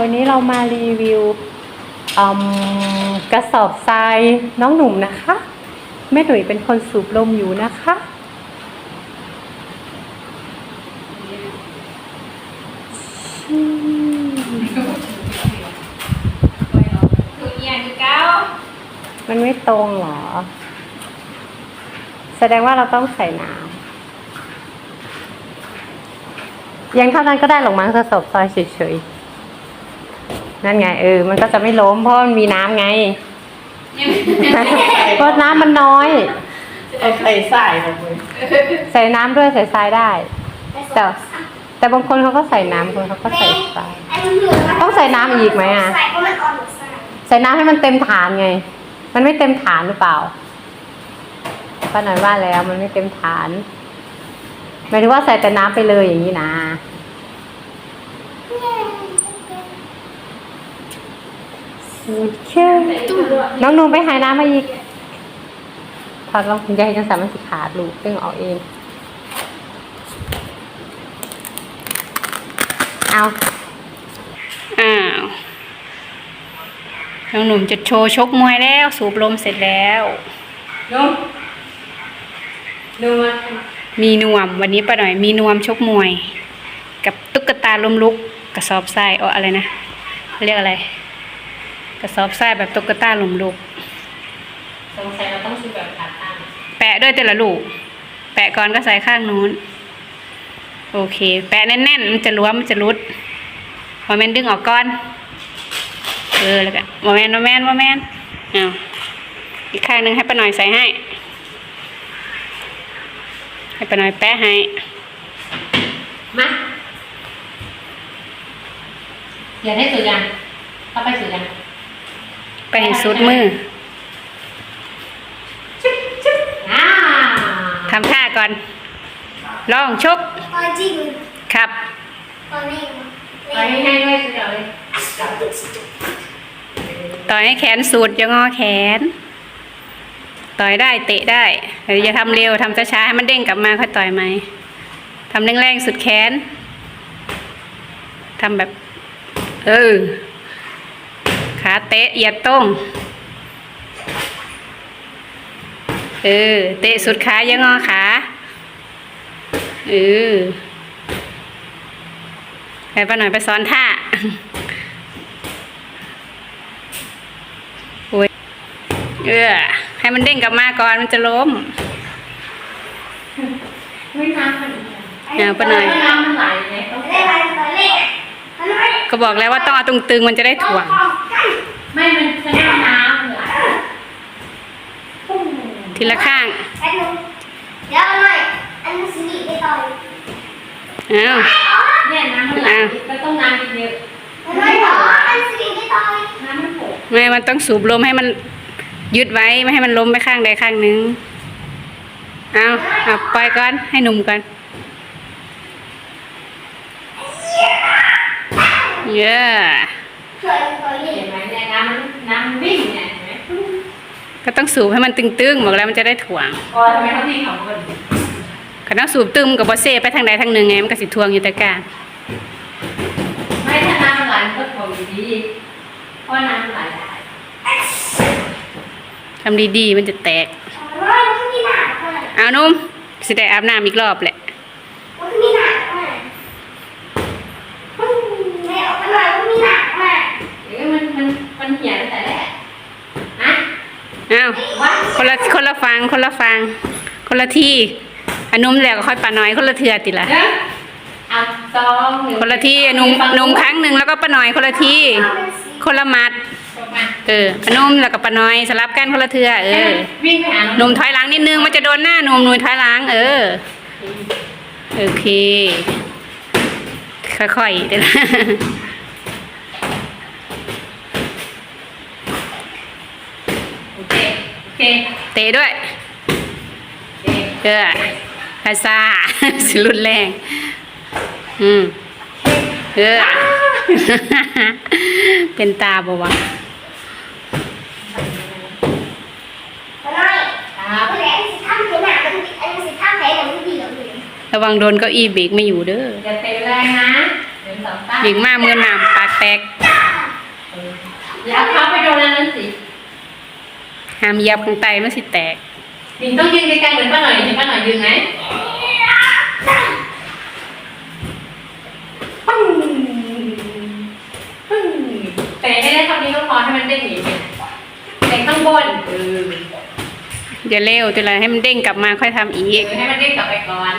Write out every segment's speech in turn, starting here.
วันนี้เรามารีวิวอืมกระสอบทรายน้องหนุ่มนะคะ แม่หนุ่ยเป็นคนสูบลมอยู่นะคะถูกอย่างคือเก้ามันไม่ตรงเหรอ แสดงว่าเราต้องใส่น้ำยังเท่านั้นก็ได้หรอกมั้งกระสอบทรายเฉยๆ นั่นไงเออ มันก็จะไม่ล้มเพราะมันมีน้ำไง เพราะน้ำมันน้อย เอาใส่ใส่ลงไปใส่น้ำด้วยใส่ทรายได้ แต่แต่บางคนเขาก็ใส่น้ำบางคนเขาก็ใส่ทราย ต้องใส่น้ำอีกไหมอะใส่เพราะมันอ่อนหรือใส่ใส่น้ำให้มันเต็มฐานไง มันไม่เต็มฐานหรือเปล่าป้าหน่อยว่าแล้วมันไม่เต็มฐานหมายถึงว่าใส่แต่น้ำไปเลยอย่างนี้นะ โอเคน้องหนูไปหาน้ำมาอีกถอดรองคุณยายจังสามมันสิขาดลูกเพิ่งเอาเอง เอาอ้าวน้องหนุ่มจะโชว์ชกมวยแล้ว สูบลมเสร็จแล้วนุ่มดูมามีนวม วันนี้ป้าหน่อยมีนวมชกมวย กับตุ๊กตาลมลุกกระสอบทรายเอาอะไรนะเขาเรียกอะไร กระสอบทรายแบบตุ๊กตาลมลุกสงสัยเราต้องซื้อแบบขาตั้งแปะด้วยแต่ละลูก แปะก่อนก็ใส่ข้างนู้น โอเค แปะแน่นๆ มันจะล้วมมันจะรุดโมเมนดึงออกก่อน เออแล้วก็โมเมนโมเมนโมเมนเอาอีกข้างหนึ่งให้ป้าหน่อยใส่ให้ ให้ป้าหน่อยแปะให้ มาอย่าได้สุดยังเข้าไปสุดยัง ไปให้สุดมืออ่าทำท่าก่อน ลองชกตอนจริงครับตอนนี้ไปให้ให้ด้วยสุดเลยต่อยให้แขนสุดอย่างอแขน ต่อยได้เตะได้แต่อย่าทำเร็วทำช้าๆให้มันเด้งกลับมาค่อยต่อยไหม่ทำแรงๆสุดแขนทำแบบ เออ ขาเตะเหยียดตรงเออ เตะสุดขาอย่างอขาเออไปป้าหน่อยไปสอนท่าโอ้ยเออให้มันเด้งกลับมาก่อนมันจะล้มไม่น้ำมันเอาป้าหน่อยน้ำมันไหลไงต้องได้ไรตอนนี้ตอนนี้ก็บอกแล้วว่าต้องเอาตรงตึงมันจะได้ถ่วง ไม่มันจะน้ำน้ำไหลทีละข้างแป๊บนึงเดี๋ยวหน่อยอันนี้สิริไปต่อยอ้าวเนี่ยน้ำมันไหลก็ต้องน้ำเยอะหน่อยเหรออันสิริไปต่อยๆน้ำมันโผล่ไม่มันต้องสูบลมให้มันยึดไว้ไม่ให้มันล้มไปข้างใดข้างหนึ่งเอาเอาปล่อยก่อนให้หนุ่มก่อนเย้ช่ น้ำมันน้ำมันวิ่งเนี่ยเห็นไหมก็ต้องสูบให้มันตึงๆบอกแล้วมันจะได้ถ่วงอ๋อทำไมเขาทิ้งของคนก็ต้องสูบตึมกับบอเซ่ไปทางใดทางหนึ่งไงมันก็สิทวงอยู่แต่กลางไม่ถ้าน้ำมันไหลมันก็โผล่อยู่ดีเพราะน้ำมันไหลได้ทำดีๆมันจะแตกเฮ้ยมันมีหนาเท่าไหร่เอานุ่มสิได้อาบน้ำอีกรอบแหละ มันมีหนาเท่าไหร่ไม่ออกไปเลยมันมีหนาเท่าไหร่ เดี๋ยวมันมันมันเหี่ยตั้งแต่แรกนะ อ้าววัดคนละคนละฟังคนละฟัง คนละที่อันนุ่มแล้วก็ค่อยปาน้อยคนละเทือติละเด้อเอาซองหนึ่งคนละที่อันนุ่มนุ่มครั้งหนึ่งแล้วก็ปาน้อยคนละที่เอาเป็นสีคนละมัดจบมาเอออันนุ่มแล้วก็ปาน้อยสลับกันคนละเทือเอให้อมันวิ่งไปหาหนุ่มถอยหลังนิดนึงมันจะโดนหน้าหนุ่มหนุ่มถอยหลังเออโอเคค่อยๆเดี๋ยวนะ โอเคโอ เคเตะด้วยโอเคเออภาษาสิรุนแรง อืมเออเป็นตาบ่วะเอาหน่อยครับเอาแหละอันนี้สิทำให้หนามันอันนี้สิทำให้หนามันดีกว่าอื่นระวังโดนเก้าอี้เบรกไม่อยู่เด้ออย่าเตะแรงนะหนึ่งสองสามเบรกมากมือหนามปากแตแตกอย่าเข้าไปโดนอันนั้นสิ ห้ามเหยียบข้างใต้มันสิแตกหญิงต้องยืนไกลๆเหมือนป้าหน่อยเห็นป้าหน่อยยืนไหมปึ้งปึ้งเตะให้ได้เท่านี้ก็พอให้มันเด้งอย่างนี้เตะข้างบนเอออย่าเร็วแต่ละให้มันเด้งกลับมาค่อยทำอีกให้มันเด้งกลับไปก่อน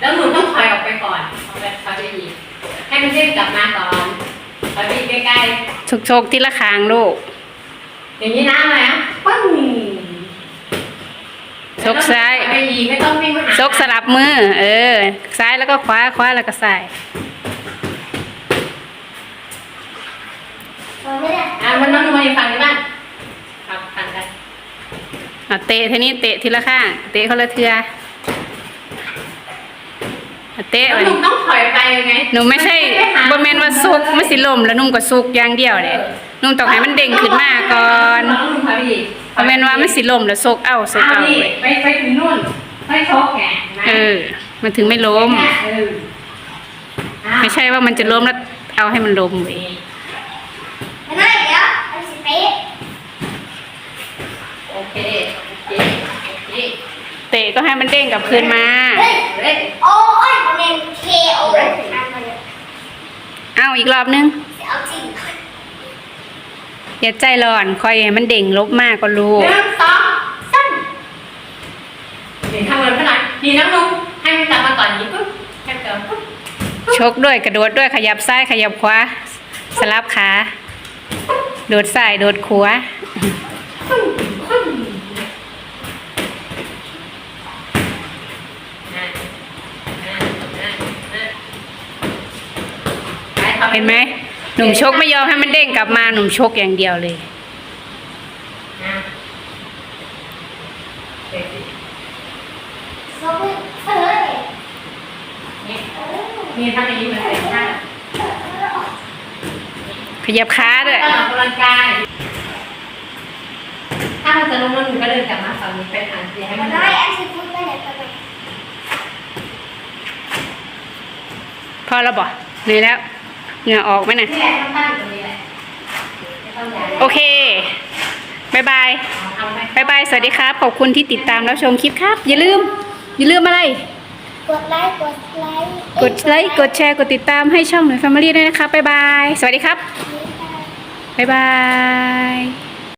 แล้วหนูต้องถอยออกไปก่อนเอาไปถอยไปอีกให้มันเด้งกลับมาก่อนถอยไปอีกใกล้ชกชกๆทีละคางลูกๆ อย่างนี้นะมานะปึ้งชกซ้ายไปอีกไม่ต้องวิ่งมาหาชกสลับมือ เออ ซ้ายแล้วก็ขวาขวาแล้วก็ซ้ายมันไม่ได้อะมันต้องดูมาอีกฝั่งนี้บ้างครับฝั่งกันเอาเตะทีนี้เตะทีละข้าง เตะคนละเทือเอาเตะแล้วไปหนุ่มต้องถอยไปยังไงหนูไม่ใช่บ่แม่นว่าซุกมันสิล่มแล้วนุ่มก็ซุกอย่างเดียวเลย นุ่มต้องให้มันเด้งขึ้นมาก่อนเราต้องหนุ่มถอยไปอีกบ่แม่นว่ามันสิล่มแล้วซุกเอาซุกเอาเอาดิไปไปถึงนู่นไปโชกแขนนะเออ มันถึงไม่ล้มเอออะไม่ใช่ว่ามันจะล้มแล้วเอาให้มันล้มเว้ยมันไม่เดี๋ยวมันสิเตะโอเคโอเคโอเคเตะก็ให้มันเด้งกลับคืนมาเฮ้ยเฮ้ยโอ้ยมันเป็น KO อันมันเนี่ยเอาอีกรอบนึงเอาจริง อย่าใจร้อนคอยให้มันเด้งลบมากก็รู้หนึ่งสองสามเห็นทำเงินขนาดดีนะลุงให้มันกลับมาก่อนนี้ปุ๊บให้มันกลับมาปุ๊บชกด้วยกระโดดด้วยขยับซ้ายขยับขวาสลับขาโดดซ้ายโดดขวาปึ้งปึ้งอะอะอะอะไปทำเห็นไหม หนุ่มชกไม่ยอมให้มันเด้งกลับมาหนุ่มชกอย่างเดียวเลยอะเดี๋ยวสิโซ่เอ้ยนี่นี่ทำอย่างนี้เหมือนเป็นท่าขยับขาด้วยต้องออกกำลังกายถ้ามันจะลงมันหนูก็เดินกลับมาฝั่งนี้ไปหาเสียให้มัมันนได้ได้อันสิพูดไปไหนไปไหนพอแล้วบ่เหนื่อยแล้ว เหงื่อออกไหมน่ะที่แรกต้องตั้งตรงนี้แหละไม่ต้องโอเคบายบายบายบาย สวัสดีครับ ขอบคุณที่ติดตามรับชมคลิปครับ อย่าลืม อย่าลืมอะไร กดไลค์ กดไลค์ กดไลค์ กดแชร์ กดติดตามให้ช่องหน่ยแฟมิลี่ด้วยนะครับบายบาย สวัสดีครับบายบาย